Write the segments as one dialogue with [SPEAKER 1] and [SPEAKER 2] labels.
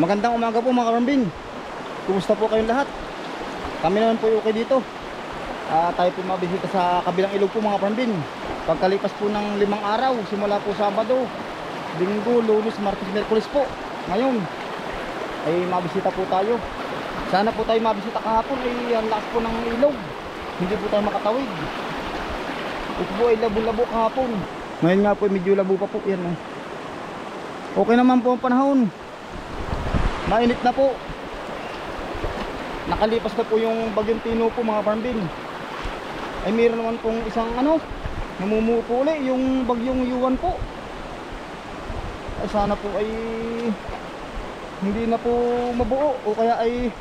[SPEAKER 1] Magandang umaga po mga karambing. Kumusta po kayong lahat? Kami naman po okay dito. Ah, tayo po mabisita sa kabilang ilog po mga karambing. Pagkalipas po ng limang araw, simula po Sabado, Linggo, Lunes, Martes, Merkulis po. Ngayon, ay mabisita po tayo. Sana po tayo mabisita kahapon ay ang lakas po ng ilog. Hindi po tayo makatawid. Ito po ay labo-labo kahapon. Ngayon nga po medyo labo pa po. Yan oh. Okay naman po ang panahon. Mainit na po. Nakalipas na po yung bagyong tino po mga farmbin. Ay meron naman pong isang ano, namumupo uli yung bagyong yuwan po. Ay sana po ay hindi na po mabuo o kaya ay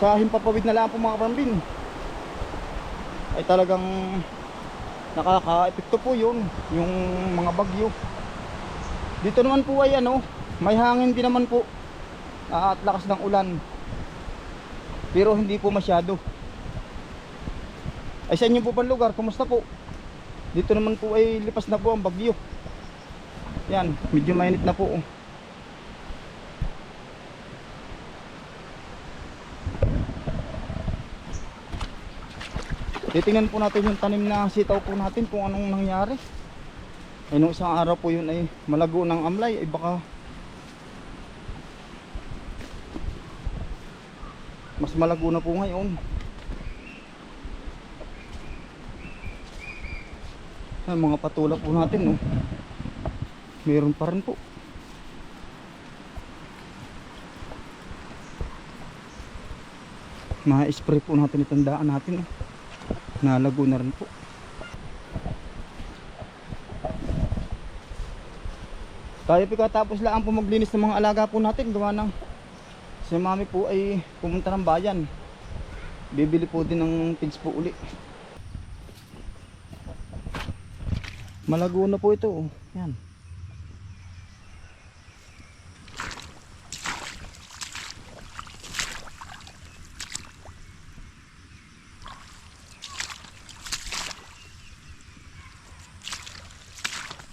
[SPEAKER 1] sa himpapawid na lang po mga farmbin. Ay talagang nakaka-epekto po yun yung mga bagyo. Dito naman po ay ano, may hangin din naman po ah, at lakas ng ulan. Pero hindi po masyado. Ay sa inyo po pang lugar, kumusta po? Dito naman po ay lipas na po ang bagyo. Yan, medyo mainit na po. oh. Titingnan po natin yung tanim na sitaw po natin kung anong nangyari. Ay nung isang araw po yun ay malago ng amlay ay baka mas malago na po ngayon. Ay, mga patula po natin no. Meron pa rin po. Ma-spray po natin itong daan natin. No? Nalago na rin po. Tayo po katapos lang po maglinis ng mga alaga po natin. Gawa ng si mami po ay pumunta ng bayan. Bibili po din ng pigs po uli. Malago na po ito. oh. Yan.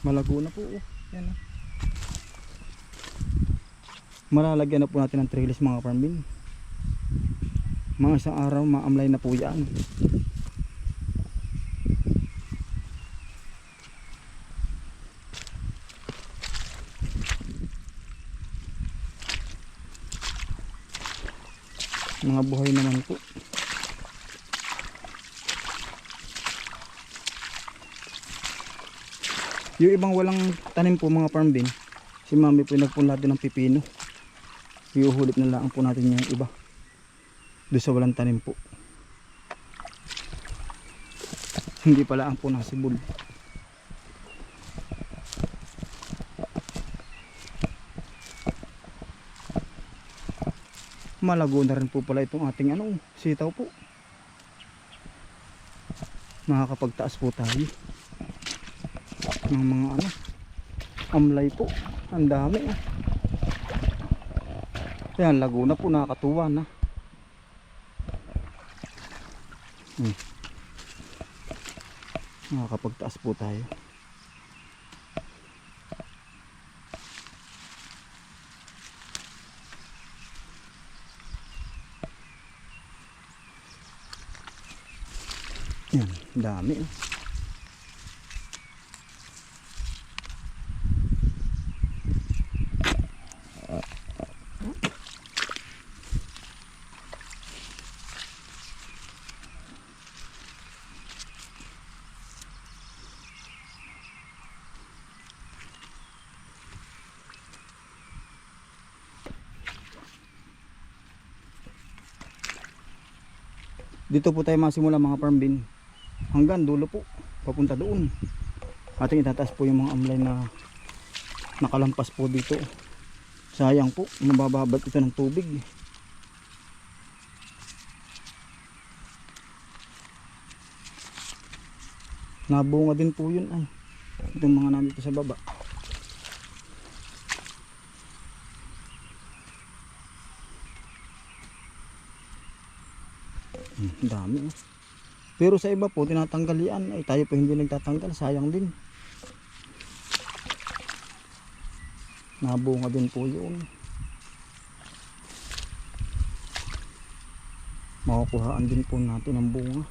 [SPEAKER 1] Malago po. oh. Yan. oh. Malalagyan na po natin ng trellis mga farming. Mga isang araw maamlay na po yan. Mga buhay naman po. Yung ibang walang tanim po mga farm bin, si mami po nagpunla din ng pipino. Iuhulip na lang po natin yung iba. Doon sa walang tanim po. Hindi pala ang po nasibol. Malago na rin po pala itong ating ano, sitaw po. Makakapagtaas po tayo ng mga ano amlay po ang dami eh. Yan Laguna po nakakatuwa na hmm. nakakapagtaas po tayo yan dami eh. Dito po tayo masimula mga farm bin. Hanggang dulo po papunta doon. Ating itataas po yung mga amlay na nakalampas po dito. Sayang po mabababat ito ng tubig. Nabunga din po yun ay. Itong mga nandito sa baba dami oh. pero sa iba po tinatanggal yan. Ay tayo po hindi nagtatanggal. Sayang din. Nabunga din po yun. Makukuhaan din po natin ang bunga.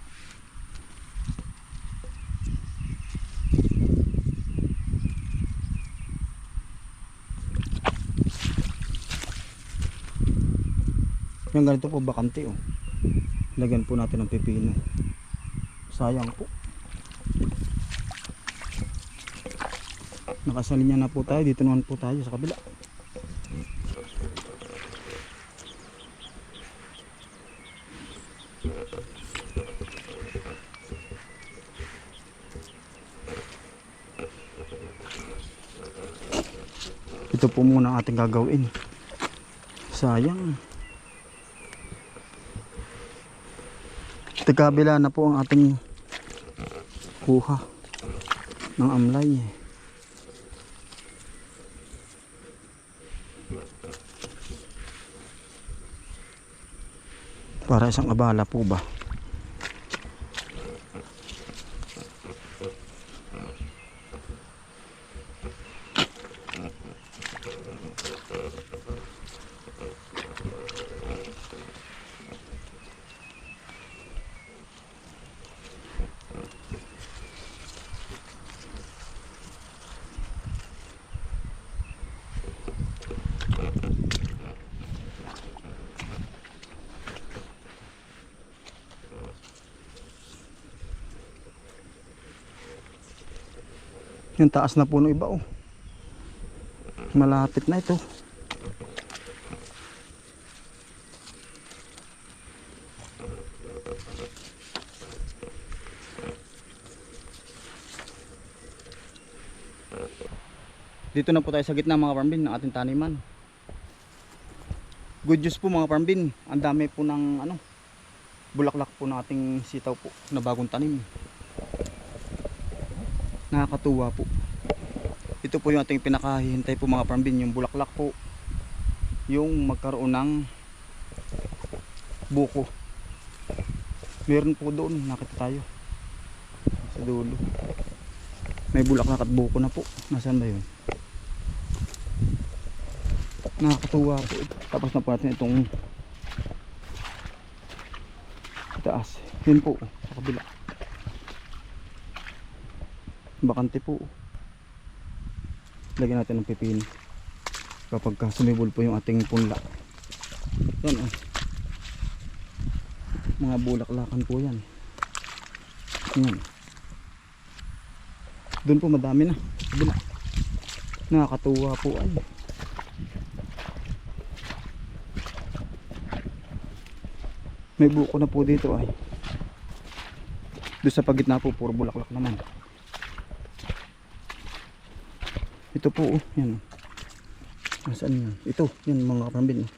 [SPEAKER 1] Yung ganito po bakante oh lagyan po natin ng pipino sayang po. Nakasalinya na po tayo. Dito naman po tayo sa kabila. Ito po muna ating gagawin. Sayang Tagabila na po ang ating kuha ng amlay. Para isang abala po ba? Yung taas na po ng iba oh. Malapit na ito. Dito na po tayo sa gitna mga parmbin ng ating taniman. Good news po mga parmbin. Ang dami po ng ano, bulaklak po ng ating sitaw po na bagong tanim nakakatuwa po. Ito po yung ating pinakahihintay po mga parmbin yung bulaklak po. Yung magkaroon ng buko. Meron po doon nakita tayo. Sa dulo. May bulaklak at buko na po. Nasaan ba yun? Nakakatuwa po. Tapos na po natin itong taas. Yun po sa kabila bakante po. Lagyan natin ng pipino kapag ka sumibol po yung ating punla. Yan oh. Mga bulaklakan po yan. Yan. Doon po madami na. Kabila nakakatuwa po ay. May buko na po dito ay. Doon sa pagitna po puro bulaklak naman ito po oh, yan nasaan yan ito yan mga kapambin oh.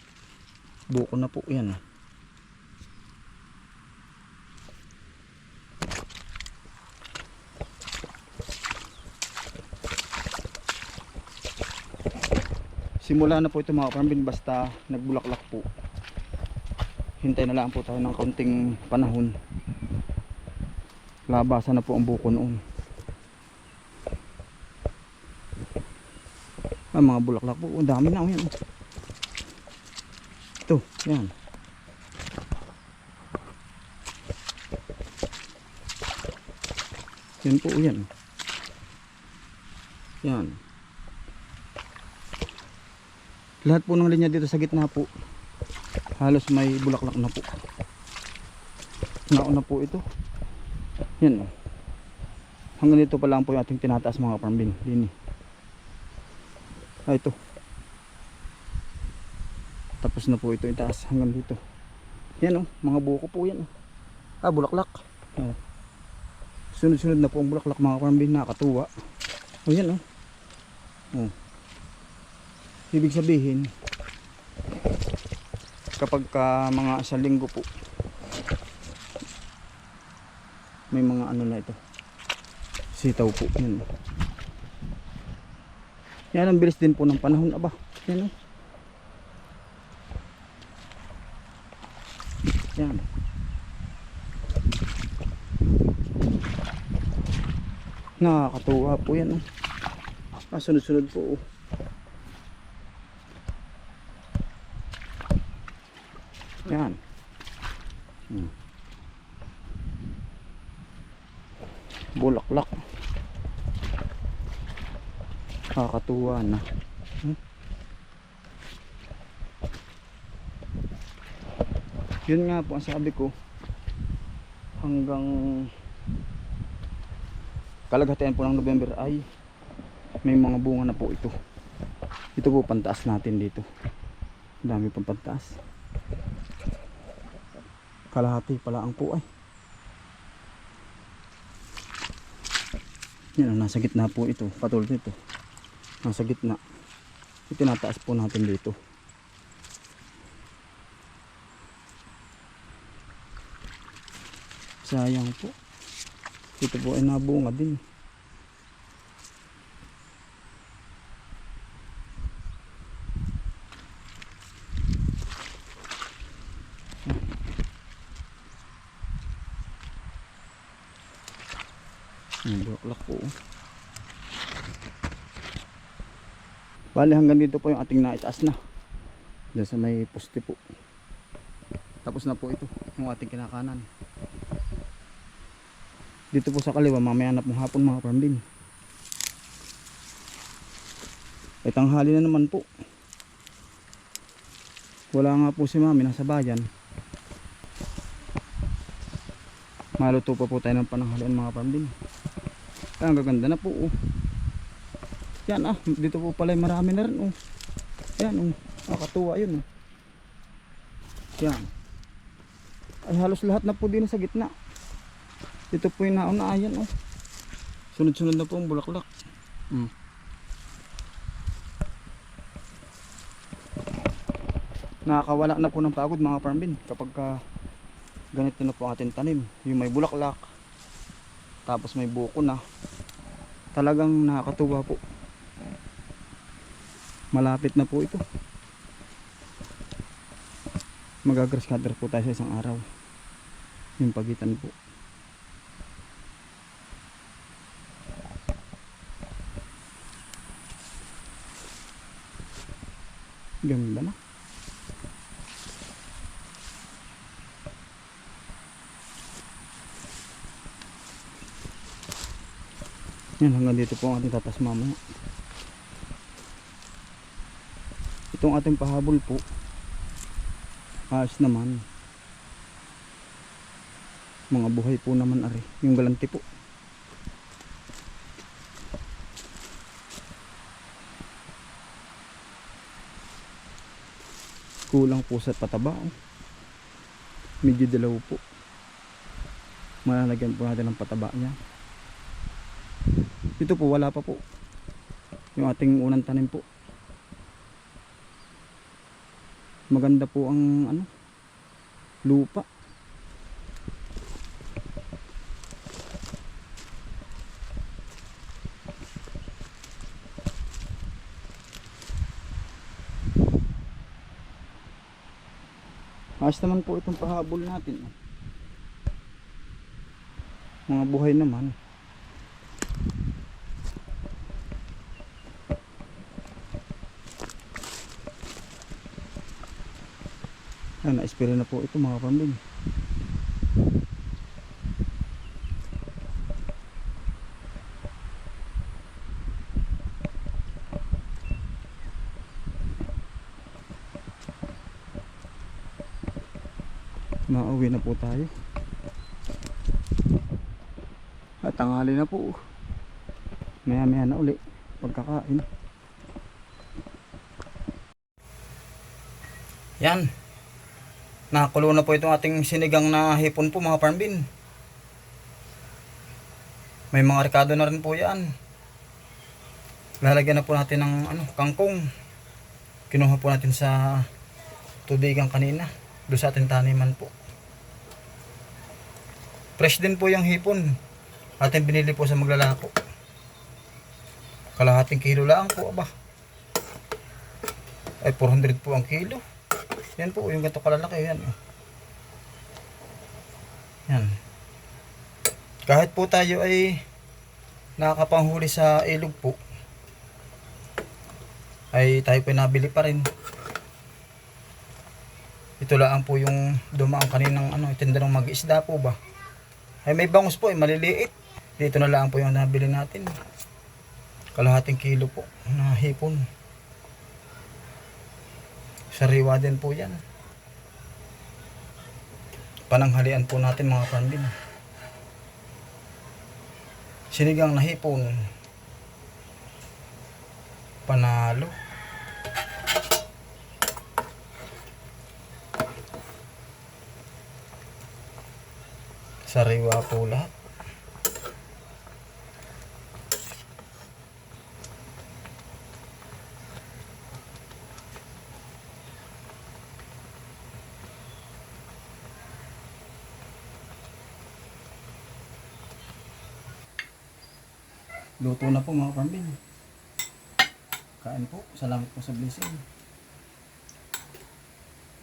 [SPEAKER 1] buko na po yan oh. simula na po ito mga kapambin basta nagbulaklak po. Hintay na lang po tayo ng kaunting panahon. Labasan na po ang buko noon ah, mga bulaklak po. Ang dami na oh, yan. Ito yan. Yan po yan. Yan. Lahat po ng linya dito sa gitna po halos may bulaklak na po. Nauna po ito. Yan. Oh. hanggang dito pa lang po yung ating tinataas mga parmbin din ah ito. Tapos na po ito itaas hanggang dito. Yan oh. Mga buko po yan oh. ah bulaklak. Oh. sunod sunod na po ang bulaklak mga parmbin nakakatuwa. Oh yan oh. Oh. Ibig sabihin kapag ka mga sa linggo po may mga ano na ito. Sitaw po yan yan ang bilis din po ng panahon aba yan o yan nakakatuwa po yan o ah, sunod sunod po oh. Yan. Hmm. Bulaklak. Kakatuwa na. Hmm? Yun nga po ang sabi ko. Hanggang kalagatian po ng November ay may mga bunga na po ito. Ito po pantaas natin dito. Dami pang pantaas. Kalahati pala ang po ay. Yan, nasa gitna po ito. Katulad nito. Nasa gitna. Itinataas po natin dito. Sayang po. Ito po ay nabunga din. Ang bulaklak po. Bali hanggang dito po yung ating naitaas na. Diyan sa may poste po. Tapos na po ito yung ating kinakanan. Dito po sa kaliwa mamaya na pong hapon mga farm din. Ay tanghali na naman po. Wala nga po si mami nasa bayan. Maluto pa po tayo ng pananghalian mga farm din. Ay, ang gaganda na po oh. Yan ah, dito po pala marami na rin oh. Yan oh, nakakatuwa yun oh. Yan. Ay halos lahat na po din sa gitna. Dito po yung nauna ayan oh. Sunod-sunod na po ang bulaklak. Hmm. Nakakawala na po ng pagod mga farmbin kapag ka ganito na po ang ating tanim. Yung may bulaklak, tapos may buko na talagang nakakatuwa po malapit na po ito. Magagrass cutter po tayo sa isang araw. Yung pagitan po. Ganda na. Yan hanggang dito po ang ating tatas mamaya. Itong ating pahabol po. Ayos naman. Mga buhay po naman ari. Yung galanti po. Kulang po sa pataba. oh. Medyo dilaw po. Malalagyan po natin ng pataba niya. Dito po wala pa po. Yung ating unang tanim po. Maganda po ang ano lupa. Ayos naman po itong pahabol natin. Mga buhay naman. Ayan, na-spray na po ito mga pambing. Nauwi na po tayo. At tanghali na po. Maya maya na uli. Pagkakain. Yan. Nakakulo na po itong ating sinigang na hipon po mga farmbin. May mga rekado na rin po yan. Lalagyan na po natin ng ano, kangkong. Kinuha po natin sa tubigan kanina. Doon sa ating taniman po. Fresh din po yung hipon. Ating binili po sa maglalako. Kalahating kilo lang po aba. Ay 400 po ang kilo. Yan po, yung ganito kalalaki, yan. Yan. Kahit po tayo ay nakakapanghuli sa ilog po, ay tayo po nabili pa rin. Ito lang po yung dumaan kaninang ano, itinda ng mag-isda po ba. Ay may bangus po, ay maliliit. Dito na lang po yung nabili natin. Kalahating kilo po na hipon. Sariwa din po yan. Pananghalian po natin mga pambin. Sinigang na hipon. Panalo. Sariwa po lahat. Luto na po mga pambin. Kain po. Salamat po sa blessing.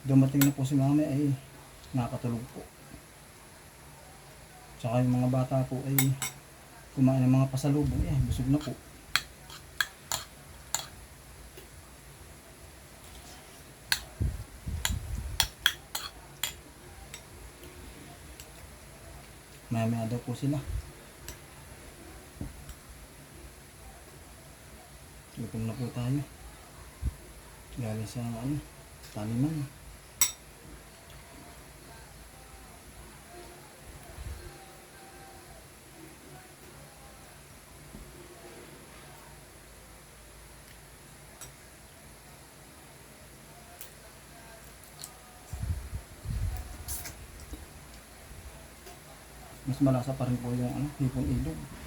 [SPEAKER 1] Dumating na po si mami ay nakatulog po. Tsaka yung mga bata po ay kumain ng mga pasalubong eh. Busog na po. Maya maya daw po sila. Gutom na po tayo. Galing sa ano, taniman. Mas malasa pa rin po yung ano, hipon ilog.